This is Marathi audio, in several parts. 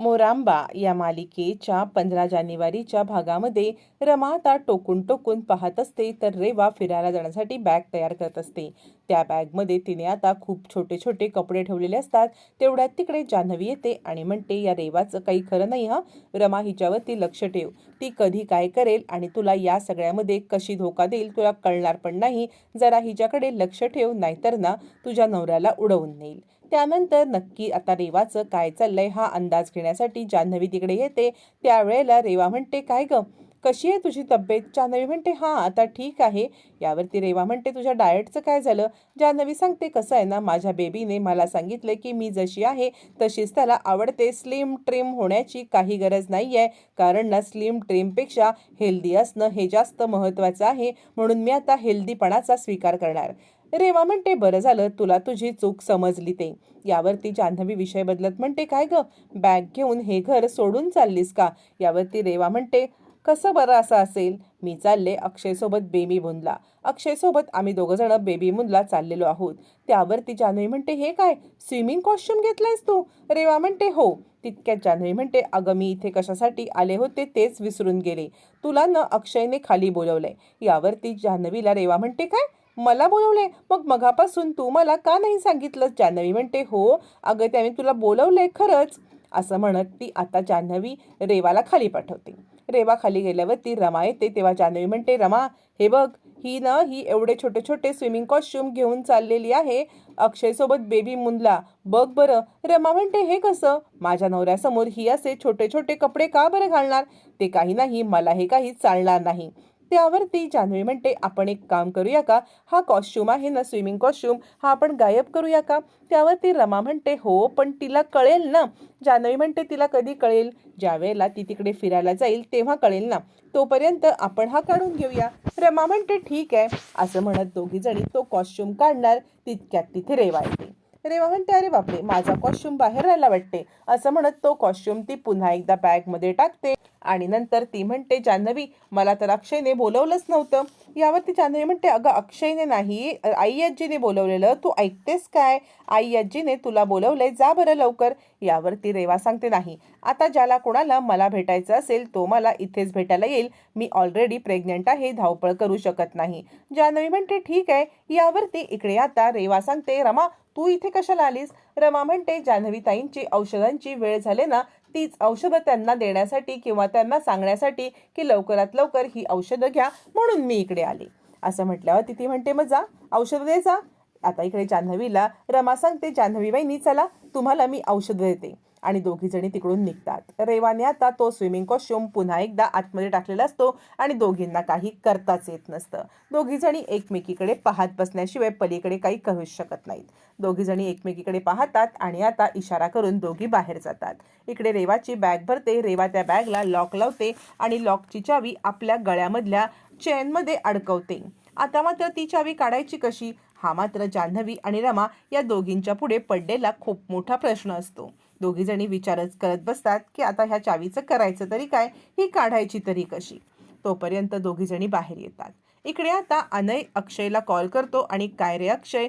मोरांबा या मालिकेच्या पंधरा जानेवारीच्या भागामध्ये रमा आता टोकून टोकून पाहत असते तर रेवा फिरायला जाण्यासाठी बॅग तयार करत असते. त्या बॅगमध्ये तिने आता खूप छोटे छोटे कपडे ठेवलेले असतात. तेवढ्यात तिकडे जान्हवी येते आणि म्हणते या रेवाचं काही खरं नाही हा. रमा हिच्यावरती लक्ष ठेव. ती कधी काय करेल आणि तुला या सगळ्यामध्ये कशी धोका देईल तुला कळणार पण नाही. जरा हिच्याकडे लक्ष ठेव नाहीतर ना तुझ्या नवऱ्याला उडवून नेईल. त्यानंतर नक्की आता रेवाचं काय चाललंय हा अंदाज घेण्यासाठी जान्हवी तिकडे येते. त्यावेळेला रेवा म्हणते काय गं? कशी आहे तुझी तब्येत? जान्हवी म्हणते हां आता ठीक आहे. यावरती रेवा म्हणते तुझ्या डाएटचं काय झालं? जान्हवी सांगते कसं आहे ना माझ्या बेबीने मला सांगितलं की मी जशी आहे तशीच त्याला आवडते. स्लिम ट्रिम होण्याची काही गरज नाही आहे कारण ना स्लिम ट्रिमपेक्षा हेल्दी असणं हे जास्त महत्त्वाचं आहे. म्हणून मी आता हेल्दीपणाचा स्वीकार करणार. रेवा म्हणते बरं झालं तुला तुझी चूक समजली ते. यावरती जान्हवी विषय बदलत म्हणते काय ग? बॅग घेऊन हे घर सोडून चाललीस का? यावरती रेवा म्हणते कसं बरं असं असेल? मी चालले अक्षयसोबत बेबी मुनला अक्षयसोबत आम्ही दोघं जण बेबी मुनला चाललेलो आहोत. त्यावरती जान्हवी म्हणते हे काय? स्विमिंग कॉस्ट्युम घेतलायस तू? रेवा म्हणते हो. तितक्यात जान्हवी म्हणते अगं मी इथे कशासाठी आले होते तेच विसरून गेले. तुला न अक्षयने खाली बोलवलंय. यावरती जान्हवीला रेवा म्हणते काय? मला बोलवले मग मगापासून तू मला का नाही सांगितलं जान्हवी म्हणते हो. अगं त्याने तुला बोलवलंय खरंच. असं म्हणत ती आता जान्हवी रेवाला खाली पाठवते. रेवा खाली गेल्यावर ती रमा येते. तेव्हा जान्हवी म्हणते रमा हे बघ ही ना ही एवढे छोटे छोटे स्विमिंग कॉस्ट्युम घेऊन चाललेली आहे. अक्षयसोबत बेबी मुनला बघ बरं. रमा म्हणते हे कसं? माझ्या नवऱ्यासमोर ही असे छोटे छोटे कपडे का बरं घालणार? ते काही नाही मला हे काही चालणार नाही. त्यावर ती जान्हवी म्हणते आपण एक काम करूया का? हा कॉस्ट्युम आहे ना स्विमिंग कॉस्ट्युम हा आपण गायब करूया का? त्यावर ती रमा म्हणते हो पण तिला कळेल ना. जान्हवी म्हणते तिला कधी कळेल? ज्या वेळेला ती तिकडे फिरायला जाईल तेव्हा कळेल ना. तोपर्यंत आपण हा काढून घेऊया. रमा म्हणते ठीक आहे. असं म्हणत दोघी जणी तो कॉस्ट्युम काढणार तितक्यात तिथे रेवा येते. रेवा म्हणते अरे बापरे माझा कॉस्ट्युम बाहेर राहायला वाटते. असं म्हणत तो कॉस्ट्युम ती पुन्हा एकदा बॅगमध्ये टाकते. आणि नंतर ती म्हणते जान्हवी मला तर अक्षयने बोलवलंच नव्हतं. यावरती जान्हवी म्हणते अगं अक्षयने नाही आई आजीने बोलवलेलं तू ऐकतेस काय? आई आजीने तुला बोलवलंय जा बरं लवकर. यावरती रेवा सांगते नाही आता ज्याला कोणाला मला भेटायचं असेल तो मला इथेच भेटायला येईल. मी ऑलरेडी प्रेग्नंट आहे धावपळ करू शकत नाही. जान्हवी म्हणते ठीक आहे. यावरती इकडे आता रेवा सांगते रमा तू इथे कशाला आलीस? रमा म्हणते जान्हवी ताईंची औषधांची वेळ झाले ना तीच औषधं त्यांना देण्यासाठी किंवा त्यांना सांगण्यासाठी की लवकरात लवकर ही औषधं घ्या म्हणून मी इकडे आले. असं म्हटल्यावर ती म्हणते मग जा औषधं दे जा. आता इकडे जान्हवीला रमा सांगते जान्हवी बाईनी चला तुम्हाला मी औषध देते. आणि दोघी जणी तिकडून निघतात. रेवाने आता तो स्विमिंग कॉस्ट्युम पुन्हा एकदा आतमध्ये टाकलेला असतो आणि दोघींना काही करताच येत नसतं. दोघी जणी एकमेकीकडे पाहत बसण्याशिवाय पलीकडे काही करूच शकत नाहीत. दोघी जणी एकमेकीकडे पाहतात आणि आता इशारा करून दोघी बाहेर जातात. इकडे रेवाची बॅग भरते. रेवा त्या बॅगला लॉक लावते आणि लॉकची चावी आपल्या गळ्यामधल्या चेनमध्ये अडकवते. आता मात्र ती चावी काढायची कशी? हा मात्र जान्हवी आणि रमा या दोघींच्या पुढे पडलेला खूप मोठा प्रश्न असतो. दोघी जणी विचारच करत बसतात की आता ह्या चावीचं करायचं तरी काय? ही काढायची तरी कशी? तोपर्यंत दोघी जणी बाहेर येतात. इकडे आता अनय अक्षयला कॉल करतो आणि काय रे अक्षय?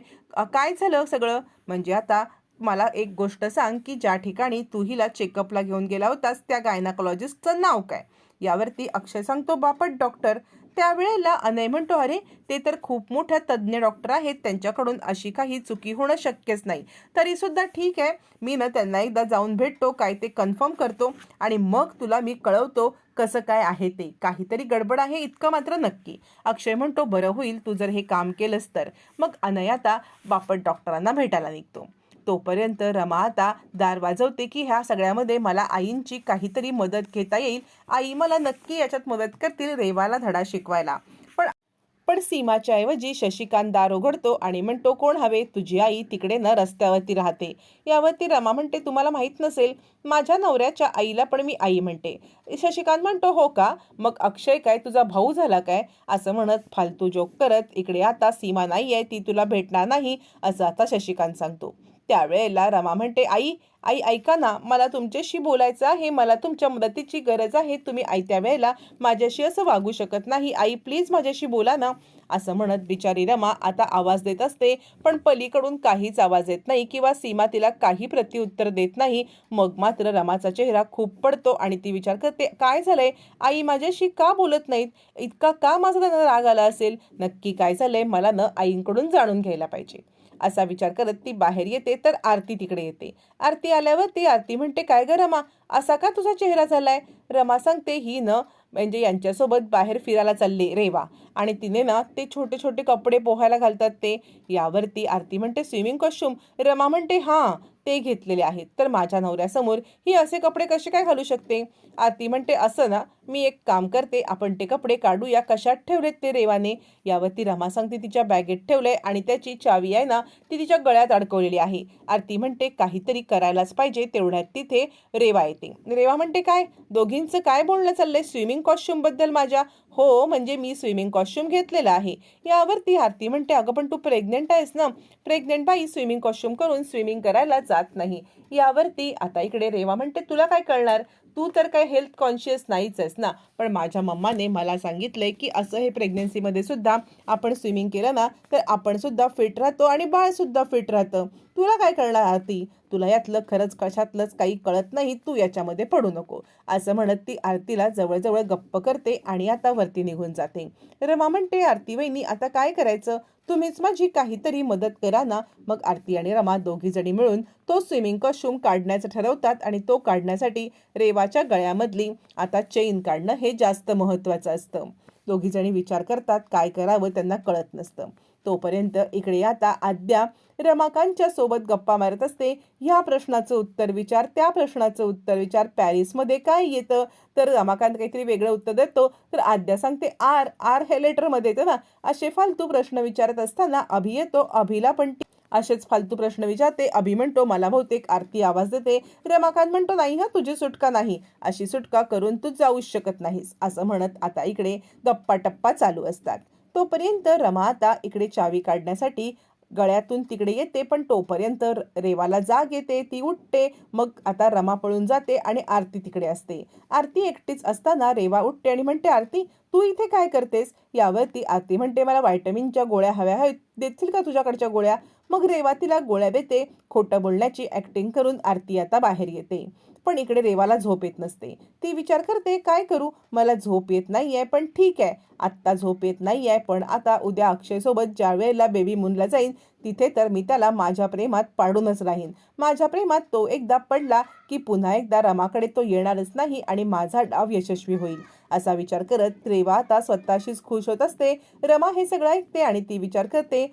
काय झालं सगळं? म्हणजे आता मला एक गोष्ट सांग की ज्या ठिकाणी तू हिला चेकअपला घेऊन गेला होतास त्या गायनाकोलॉजिस्टचं नाव काय? यावरती अक्षय सांगतो बापट डॉक्टर. त्यावेळेला अनय म्हणतो अरे ते तर खूप मोठ्या तज्ज्ञ डॉक्टर आहेत त्यांच्याकडून अशी काही चुकी होणं शक्यच नाही. तरी सुद्धा ठीक आहे मी ना त्यांना एकदा जाऊन भेटतो काय ते कन्फर्म करतो आणि मग तुला मी कळवतो कसं काय आहे ते. काहीतरी गडबड आहे इतकं मात्र नक्की. अक्षय म्हणतो बरं होईल तू जर हे काम केलंस तर. मग अनय आता बापट डॉक्टरांना भेटायला निघतो. तोपर्यंत रमा आता दार वाजवते की ह्या सगळ्यामध्ये मला आईंची काहीतरी मदत घेता येईल. आई मला नक्की याच्यात मदत करतील रेवाला धडा शिकवायला. पण पण सीमाच्या ऐवजी शशिकांत दार उघडतो आणि म्हणतो कोण हवे? तुझी आई तिकडे न रस्त्यावरती राहते. यावरती रमा म्हणते तुम्हाला माहीत नसेल माझ्या नवऱ्याच्या आईला पण मी आई म्हणते. शशिकांत म्हणतो हो का? मग अक्षय काय? तुझा भाऊ झाला काय? असं म्हणत फालतू जोक करत इकडे आता सीमा नाही आहे ती तुला भेटणार नाही असं आता शशिकांत सांगतो. त्यावेळेला रमा म्हणते आई आई ऐका ना मला तुमच्याशी बोलायचं आहे मला तुमच्या मदतीची गरज आहे तुम्ही आयत्या वेळेला माझ्याशी असं वागू शकत नाही. आई प्लीज माझ्याशी बोला ना. असं म्हणत बिचारी रमा आता आवाज देत असते पण पलीकडून काहीच आवाज येत नाही किंवा सीमा तिला काही प्रत्युत्तर देत नाही. मग मात्र रमाचा चेहरा खूप पडतो आणि ती विचार करते काय झालंय? आई माझ्याशी का बोलत नाहीत? इतका का माझा त्यांना राग आला असेल? नक्की काय झालंय? मला न आईंकडून जाणून घ्यायला पाहिजे. असा विचार करत ती बाहेर येते तर आरती तिकडे येते. आरती आल्यावर ती आरती म्हणते काय गरमा रमा असा का तुझा चेहरा झालाय रमा सांगते ही न म्हणजे यांच्यासोबत बाहेर फिरायला चालली रेवा आणि तिने ना ते छोटे छोटे कपडे पोहायला घालतात ते. यावरती आरती म्हणते स्विमिंग कॉस्ट्युम. रमा म्हणते हां ते घेतलेले आहेत. तर माझ्या नवऱ्यासमोर ही असे कपडे कसे काय घालू शकते? आरती म्हणते असं ना मी एक काम करते. आपण ते कपडे काढूया. कशात ठेवलेत ते रेवाने? यावरती रमा सांगते तिच्या बॅगेत ठेवलंय आणि त्याची चावी आहे ना ती तिच्या गळ्यात अडकवलेली आहे. आरती म्हणते काहीतरी करायलाच पाहिजे. तेवढ्यात तिथे रेवा येते. रेवा म्हणते काय? दोघींचं काय बोलणं चाललंय? स्विमिंग कॉस्ट्युमबद्दल माझ्या. हो म्हणजे मी स्विमिंग कॉस्ट्युम घेतलेला आहे. यावरती आरती म्हणते अगं पण तू प्रेग्नेंट आहेस ना? प्रेग्नेंट बाई स्विमिंग कॉस्ट्युम करून स्विमिंग करायला जात नाही. यावरती आता इकडे रेवा म्हणते तुला काय कळणार? तू तर काय हेल्थ कॉन्शियस नाहीच आहेस ना? पण माझ्या मम्माने मला सांगितलंय की असं हे प्रेग्नेन्सीमध्ये सुद्धा आपण स्विमिंग केलं ना तर आपण सुद्धा फिट राहतो आणि बाळ सुद्धा फिट राहतं. तुला काय कळणार आरती? तुला यातलं खरंच कशातलंच काही कळत नाही तू याच्यामध्ये पडू नको. असं म्हणत ती आरतीला जवळजवळ गप्प करते आणि आता वरती निघून जाते. रमा म्हणते आरती वहिनी आता काय करायचं? तुम्हीच माझी काहीतरी मदत करा ना. मग आरती आणि रमा दोघी जणी मिळून तो स्विमिंग कॉस्ट्युम काढण्याचं ठरवतात आणि तो काढण्यासाठी रेवाच्या गळ्यामधली आता चेन काढणं हे जास्त महत्त्वाचं असतं. दोघी जणी विचार करतात काय करावं? त्यांना कळत नसतं. तोपर्यंत इकडे आता आद्या रमाकांतच्या सोबत गप्पा मारत असते. ह्या प्रश्नाचं उत्तर विचार त्या प्रश्नाचं उत्तर विचार पॅरिसमध्ये काय येतं? तर रमाकांत काहीतरी वेगळं उत्तर देतो. तर आद्या सांगते आर आर हे लेटरमध्ये येतं ना. असे फालतू प्रश्न विचारत असताना अभि येतो. अभिला पण ती असेच फालतू प्रश्न विचारते. अभि म्हणतो मला बहुतेक आरती आवाज देते. रमाकांत म्हणतो नाही हा तुझी सुटका नाही. अशी सुटका करून तू जाऊच शकत नाहीस. असं म्हणत आता इकडे गप्पा टप्पा चालू असतात. तोपर्यंत रमा आता इकडे चावी काढण्यासाठी गळ्यातून तिकडे येते पण तोपर्यंत रेवाला जाग येते ती उठते मग आता रमा पळून जाते आणि आरती तिकडे असते. आरती एकटीच असताना रेवा उठते आणि म्हणते आरती तू इथे काय करतेस? यावरती आरती म्हणते मला व्हायटमिनच्या गोळ्या हव्या आहेत देतील का तुझ्याकडच्या गोळ्या? मग रेवा तिला गोळ्या देते खोटं बोलण्याची ॲक्टिंग करून आरती आता बाहेर येते. पण इकडे रेवाला झोप येत नसते. ती विचार करते काय करू? मला झोप येत नाही आहे पण ठीक आहे. आत्ता झोप येत नाही आहे पण आता उद्या अक्षयसोबत ज्या वेळेला बेबी मूनला जाईन तिथे तर मी त्याला माझ्या प्रेमात पाडूनच राहीन. माझ्या प्रेमात तो एकदा पडला की पुन्हा एकदा रमाकडे तो येणारच नाही आणि माझा डाव यशस्वी होईल. असा विचार करत रेवा आता स्वतःशीच खुश होत असते. रमा हे सगळं ऐकते आणि ती विचार करते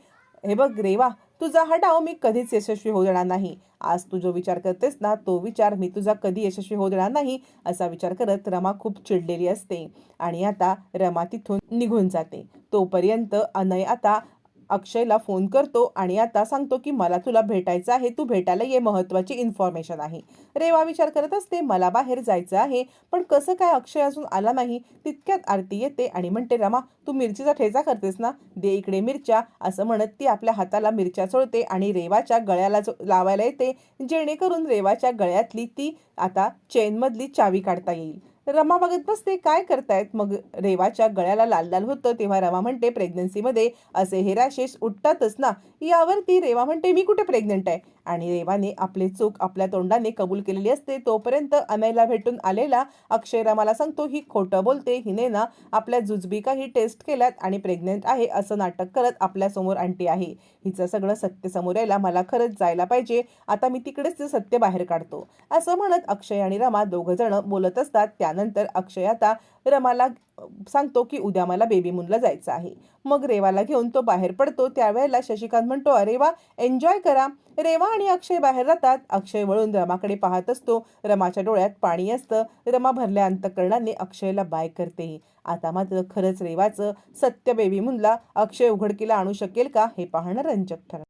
हे बघ रेवा तुझा हा डाव मी कधीच यशस्वी होऊ देणार नाही. आज तू जो विचार करतेस ना तो विचार मी तुझा कधी यशस्वी होऊ देणार नाही असा विचार करत रमा खूप चिडलेली असते. आणि आता रमा तिथून निघून जाते. तोपर्यंत अनय आता अक्षयला फोन करतो आणि आता सांगतो की मला तुला भेटायचं आहे. तू भेटायला ये महत्वाची इन्फॉर्मेशन आहे. रेवा विचार करत असते मला बाहेर जायचं आहे पण कसं काय अक्षय अजून आला नाही? तितक्यात आरती येते आणि म्हणते रमा तू मिरचीचा ठेचा करतेस ना? दे इकडे मिरच्या. असं म्हणत ती आपल्या हाताला मिरच्या चोळते आणि रेवाच्या गळ्याला जो- लावायला येते. जेणेकरून रेवाच्या गळ्यातली ती आता चेनमधली चावी काढता येईल. रमा बघत बसते काय करतायत? मग रेवाच्या गळ्याला लाल लाल होतं तेव्हा रमा म्हणते प्रेग्नन्सीमध्ये असे हे रॅशेस उठतातच ना यावरती रेवा म्हणते मी कुठे प्रेग्नंट आहे? आणि देवाने आपले चूक आपल्या तोंडाने कबूल केलेली असते तोपर्यंत अनयला भेटून आलेला अक्षय रमाला सांगतो ही खोटं बोलते हिने ना आपल्या जुजबिकाही टेस्ट केल्यात आणि प्रेग्नेंट आहे असं नाटक करत आपल्यासमोर समोर आहे. हिचं सगळं सत्य समोर यायला मला खरंच जायला पाहिजे. आता मी तिकडेच ते सत्य बाहेर काढतो. असं म्हणत अक्षय आणि रमा दोघं जण बोलत असतात. त्यानंतर अक्षय आता रमाला सांगतो की उद्या मला बेबी मूनला जायचं आहे. मग रेवाला घेऊन तो बाहेर पडतो. त्यावेळेला शशिकांत म्हणतो अरे वा एन्जॉय करा. रेवा आणि अक्षय बाहेर जातात. अक्षय वळून रमाकडे पाहत असतो. रमाच्या डोळ्यात पाणी असतं. रमा भरल्या अंतकरणाने अक्षयला बाय करते. आता मात्र खरंच रेवाचं सत्य बेबी मुनला अक्षय उघडकीला आणू शकेल का हे पाहणं रंजक ठरलं